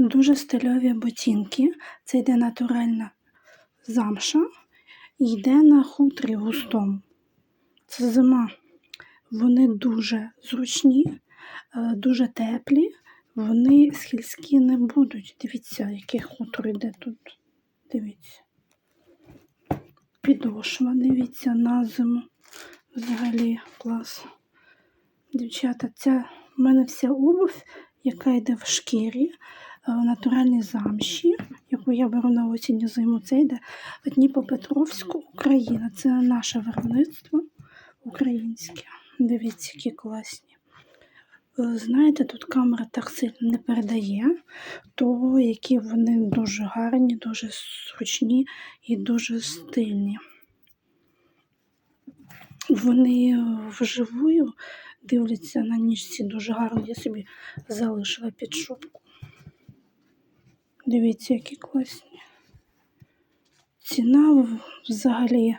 Дуже стильові ботинки. Це йде натуральна замша і йде на хутрі густому. Це зима. Вони дуже зручні, е, дуже теплі. Вони схильські не будуть. Дивіться, яке хутро йде тут. Дивіться. Підошва, дивіться, на зиму. Взагалі клас. Дівчата, ця в мене вся обувь, яка йде в шкірі, натуральній замші, яку я беру на осінню зиму. Це йде Дніпропетровську, Україна. Це наше виробництво українське. Дивіться, які класні. Е, Знаєте, тут камера так сильно не передає, то які вони дуже гарні, дуже зручні і дуже стильні. Вони е, вживую дивляться на ніжці дуже гарно. Я собі залишила під шубку. Дивіться, які класні. Ціна взагалі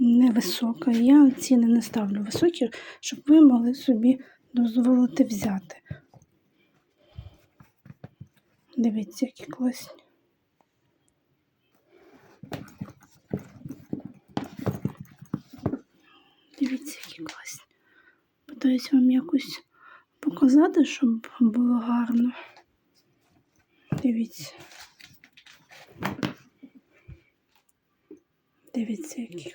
невисока. Я ціни не ставлю високі, щоб ви могли собі дозволити взяти. Дивіться, які класні. Дивіться, які класні. Питаюсь вам якось показати, щоб було гарно. Дивіться. Дивіться, які